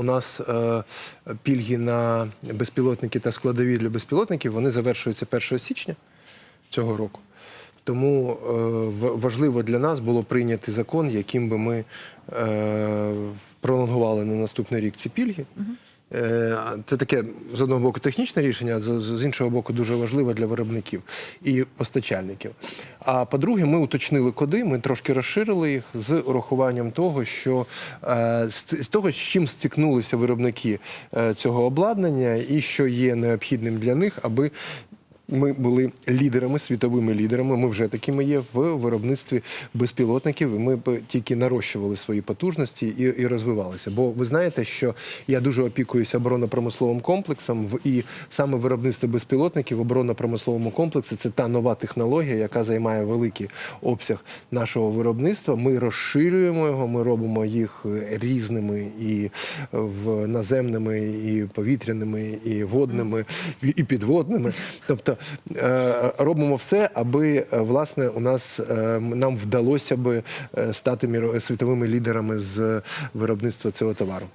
у нас е, пільги на безпілотники та складові для безпілотників вони завершуються 1 січня цього року. Тому е, важливо для нас було прийняти закон, яким би ми е, пролонгували на наступний рік ці пільги. Е, Це таке з одного боку технічне рішення, а з, іншого боку, дуже важливе для виробників і постачальників. А по-друге, ми уточнили коди, ми трошки розширили їх з урахуванням того, що е, з, з того, з чим стикнулися виробники е, цього обладнання, і що є необхідним для них, аби ми були лідерами, світовими лідерами. Ми вже такими є в виробництві безпілотників. Ми б тільки нарощували свої потужності і, і розвивалися. Бо ви знаєте, що я дуже опікуюся оборонно-промисловим комплексом, і саме виробництво безпілотників в оборонно-промисловому комплексі це та нова технологія, яка займає великий обсяг нашого виробництва. Ми розширюємо його, ми робимо їх різними і в наземними, і повітряними, і водними, і підводними. Тобто робимо все, аби е, власне у нас е, нам вдалося би е, стати світовими лідерами з виробництва цього товару.